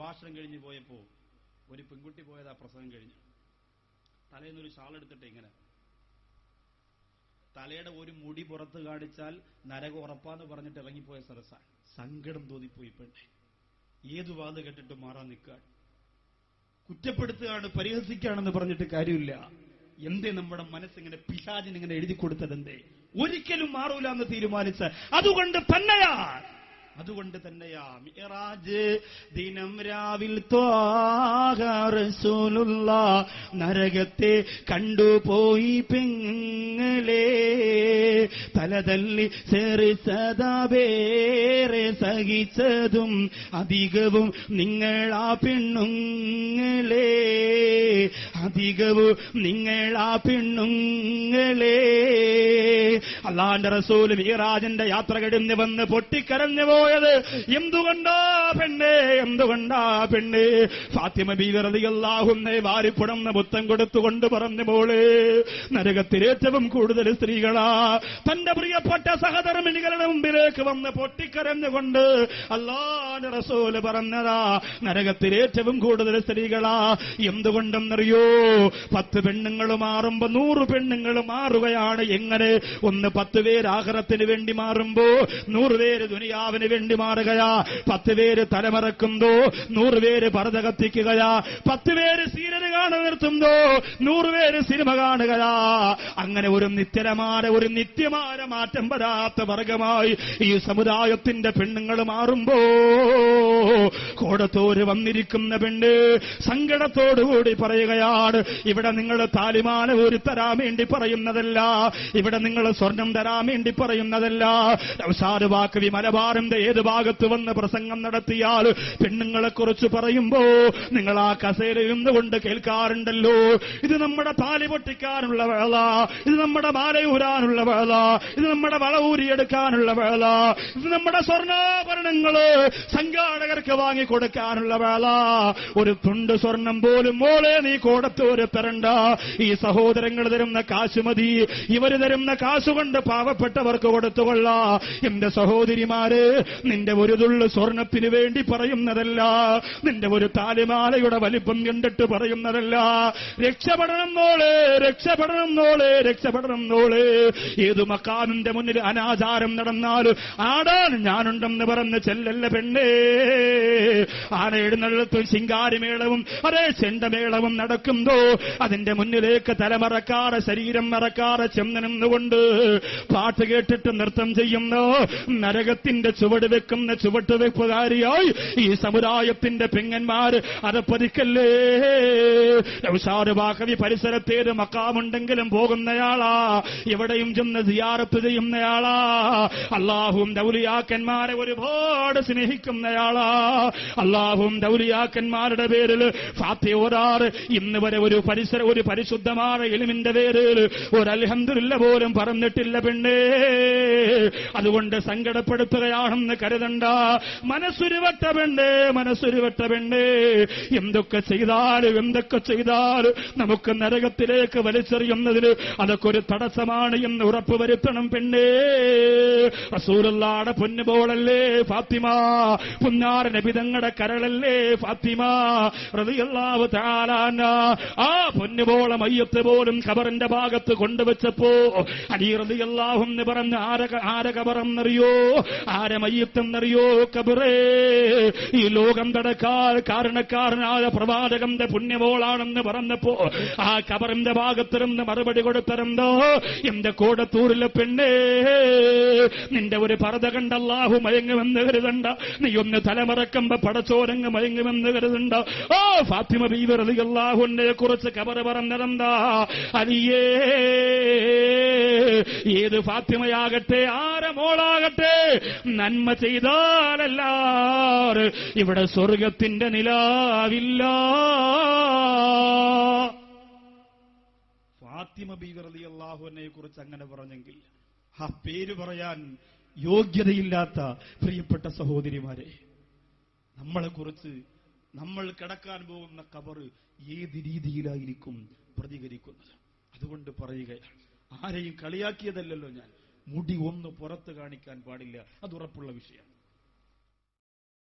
പ്രഭാഷണം കഴിഞ്ഞ് പോയപ്പോ ഒരു പെൺകുട്ടി പോയത് പോയതാ പ്രസംഗം കഴിഞ്ഞു. തലേന്നൊരു ഷാൾ എടുത്തിട്ട് ഇങ്ങനെ തലയുടെ ഒരു മുടി പുറത്ത് കാണിച്ചാൽ നരകം ഉറപ്പാന്ന് പറഞ്ഞിട്ട് ഇറങ്ങിപ്പോയ സരസാണ് സങ്കടം തോന്നിപ്പോയി പെണ്ണെ. ഏതു വാത് കെട്ടിട്ട് മാറാൻ നിൽക്കാൻ കുറ്റപ്പെടുത്തുകയാണ് പരിഹസിക്കുകയാണെന്ന് പറഞ്ഞിട്ട് കാര്യമില്ല. എന്തേ നമ്മുടെ മനസ്സിങ്ങനെ പിശാചിനിങ്ങനെ എഴുതി കൊടുത്തത് എന്തേ ഒരിക്കലും മാറൂല എന്ന് തീരുമാനിച്ച. അതുകൊണ്ട് തന്നെയാ അതുകൊണ്ട് തന്നെയാ മിറാജ് ദിനം രാവിൽ ത്വാഹ റസൂലുള്ള നരകത്തെ കണ്ടുപോയി പെങ്ങളെ. തലതല്ലി സെറി സദാവേറെ സഹിച്ചതും അധികവും നിങ്ങളാ പെണ്ണുങ്ങളെ അധികവും നിങ്ങളാ പെണ്ണുങ്ങളെ. അള്ളാന്റെ റസൂൽ മീറാജിന്റെ യാത്ര കഴിഞ്ഞ് വന്ന് പൊട്ടിക്കരഞ്ഞു പോയത്. എന്തുകൊണ്ടാ പെണ്ണേ? എന്തുകൊണ്ടാ പെണ്ണേ? ഫാത്തിമ ബീവറതിയല്ലാഹുന്നെ വാരിപ്പുടന്ന് മുത്തം കൊടുത്തുകൊണ്ട് പറഞ്ഞു പോളെ നരകത്തിലേറ്റവും കൂടുതൽ സ്ത്രീകളാ. തന്റെ പ്രിയപ്പെട്ട സഹധർമ്മിണികളുടെ മുമ്പിലേക്ക് വന്ന് പൊട്ടിക്കരഞ്ഞുകൊണ്ട് അള്ളാന്റെ റസൂൽ പറഞ്ഞതാ നരകത്തിലേറ്റവും കൂടുതൽ സ്ത്രീകളാ. എന്തുകൊണ്ടെന്നറിയോ? പത്ത് പെണ്ണുങ്ങൾ മാറുമ്പോ നൂറ് പെണ്ണുങ്ങൾ മാറുകയാണ് എങ്ങനെ? ഒന്ന് പത്ത് പേര് ആഹ്റത്തിന് വേണ്ടി മാറുമ്പോ നൂറ് പേര് ദുനിയാവിന് വേണ്ടി മാറുകയാ. പത്ത് പേര് തലമറക്കുന്നോ നൂറ് പേര് പറത കത്തിക്കുകയാ. പത്ത് പേര് സീരന് കാണാൻ നിർത്തുന്നോ നൂറ് പേര് സിനിമ കാണുകയാ. അങ്ങനെ ഒരു നിത്യരമായ ഒരു നിത്യമായ മാറ്റം വരാത്ത വർഗമായി ഈ സമുദായത്തിന്റെ പെണ്ണുങ്ങൾ മാറുമ്പോ കോടത്തോര് വന്നിരിക്കുന്ന പെണ്ണ് സങ്കടത്തോടുകൂടി പറയുകയാണ് ഇവിടെ നിങ്ങൾ താലിമാല ഒരു തരാൻ വേണ്ടി പറയുന്നതല്ല. ഇവിടെ നിങ്ങൾ സ്വർണം തരാൻ വേണ്ടി പറയുന്നതല്ല. വാക്കവി മലബാറിന്റെ ഏത് ഭാഗത്ത് വന്ന് പ്രസംഗം നടത്തിയാൽ പെണ്ണുങ്ങളെ കുറിച്ച് പറയുമ്പോ നിങ്ങൾ ആ കസേര ഇരുന്നുകൊണ്ട് കേൾക്കാറുണ്ടല്ലോ. ഇത് നമ്മുടെ താലി പൊട്ടിക്കാനുള്ള വേള. ഇത് നമ്മുടെ മാലയൂരാനുള്ള വേള. ഇത് നമ്മുടെ വള ഊരിയെടുക്കാനുള്ള വേള. ഇത് നമ്മുടെ സ്വർണാഭരണങ്ങൾ സംഘാടകർക്ക് വാങ്ങിക്കൊടുക്കാനുള്ള വേള. ഒരു തുണ്ട് സ്വർണം പോലും മോളെ നീ കോടത്തോര് തരണ്ട. ഈ സഹോദരങ്ങൾ തരുന്ന കാശ് മതി. ഇവർ തരുന്ന കാശുകൊണ്ട് പാവപ്പെട്ടവർക്ക് കൊടുത്തുകൊള്ള എന്റെ സഹോദരിമാര് നിന്റെ ഒരു തുള്ളു സ്വർണത്തിന് വേണ്ടി പറയുന്നതല്ല. നിന്റെ ഒരു താലിമാലയുടെ വലിപ്പം കണ്ടിട്ട് പറയുന്നതല്ല. രക്ഷപ്പെടണം നോളെ രക്ഷപ്പെടണം നോളെ രക്ഷപ്പെടണം നോളെ ഏതു മക്കാമിന്റെ മുന്നിൽ അനാചാരം നടന്നാലും ആടാൻ ഞാനുണ്ടെന്ന് പറഞ്ഞ് ചെല്ലല്ല പെണ്ണേ. ആന എഴുന്നള്ളത്തും ശിങ്കാരിമേളവും അതേ ചെണ്ടമേളവും നടക്കുമ്പോ അതിന്റെ മുന്നിലേക്ക് തലമറക്കാറ് ശരീരം മറക്കാറ് ചെന്നനിന്നുകൊണ്ട് പാട്ട് കേട്ടിട്ട് നൃത്തം ചെയ്യുന്നു നരകത്തിന്റെ ചുവട് വെക്കുന്ന ചുവട്ട് വെപ്പുകാരിയായി ഈ സമുദായത്തിന്റെ പെങ്ങന്മാർ അത് പതിക്കല്ലേ? ബാഹവി പരിസരത്തേത് മക്കാമുണ്ടെങ്കിലും പോകുന്നയാളാ. എവിടെയും ചെന്ന് സിയാറത്ത് ചെയ്യുന്നയാളാ. അള്ളാഹും ദൗലിയാക്കന്മാരെ ഒരുപാട് സ്നേഹിക്കുന്നയാളാ. അള്ളാഹും ദൗലിയാക്കന്മാരുടെ പേരിൽ ഫാത്തി ഇന്ന് വരെ ഒരു പരിസര ഒരു പരിശുദ്ധമായ എളിമിന്റെ പേരിൽ ഒരു അൽഹന്ദില്ല പോലും പറഞ്ഞിട്ടില്ല പെണ്ണേ. അതുകൊണ്ട് സങ്കടപ്പെടുത്തുകയാണെന്ന് കരുതണ്ട. മനസ്സുരുവട്ട പെണ്ണേ മനസ്സുരുവട്ട പെണ്ണേ. എന്തൊക്കെ ചെയ്താലും എന്തൊക്കെ ചെയ്താലും നമുക്ക് നരകത്തിലേക്ക് വലിച്ചെറിയുന്നതിന് അതൊക്കെ ഒരു തടസ്സമാണ് എന്ന് ഉറപ്പുവരുത്തണം പെണ്ണേ. റസൂലുള്ളാടെ പൊന്നുപോളല്ലേ ഫാത്തിമ? പുന്നാര നബിതങ്ങളുടെ കരളല്ലേ ഫാത്തിമ? റളിയല്ലാഹു തആല അൻഹാ. ആ പൊന്നുപോള മയ്യത്ത് പോലും ഖബറിന്റെ ഭാഗത്ത് കൊണ്ടുവച്ചപ്പോ എല്ലാവും പറഞ്ഞ് ആര ആര കബറെന്നറിയോ ആര മയ്യത്തെന്നറിയോ? ഖബറേ ഈ ലോകം തടക്കാൻ കാരണക്കാരനായ പ്രവാചകന്റെ പുണ്യമോളാണെന്ന് പറഞ്ഞപ്പോ ആ ഖബറിന്റെ ഭാഗത്തിരുന്ന് മറുപടി കൊടുത്തരുന്നോ എന്റെ കോടത്തൂരിലെ പെണ്ണേ നിന്റെ ഒരു പറത കണ്ടല്ലാഹു മയങ്ങുമെന്ന് കരുതണ്ട. നീ ഒന്ന് തലമറക്കുമ്പോ പടച്ചോരങ്ങ് മയങ്ങുമെന്ന് കരുതണ്ട. ഓ ഫാത്തിമ ബീവറതി അല്ലാഹുവിനെ കുറിച്ച് കബറ് പറഞ്ഞതെന്താ? അലിയേ ഏത് ഫാത്തിമയാകട്ടെ ആരമോളാകട്ടെ നന്മ ചെയ്താലല്ല ഇവിടെ സ്വർഗത്തിന്റെ നിലാവില്ല. ഫാത്തിമ ബീവറതി അള്ളാഹുവിനെ കുറിച്ച് അങ്ങനെ പറഞ്ഞെങ്കിൽ ആ പേര് പറയാൻ യോഗ്യതയില്ലാത്ത പ്രിയപ്പെട്ട സഹോദരിമാരെ നമ്മളെ കുറിച്ച് നമ്മൾ കിടക്കാൻ പോകുന്ന കബറ് ഏത് രീതിയിലായിരിക്കും പ്രതികരിക്കുന്നത്? അതുകൊണ്ട് പറയുകയാണ് ആരെയും കളിയാക്കിയതല്ലല്ലോ ഞാൻ. മുടി ഒന്ന് പുറത്ത് കാണിക്കാൻ പാടില്ല. അത് ഉറപ്പുള്ള വിഷയം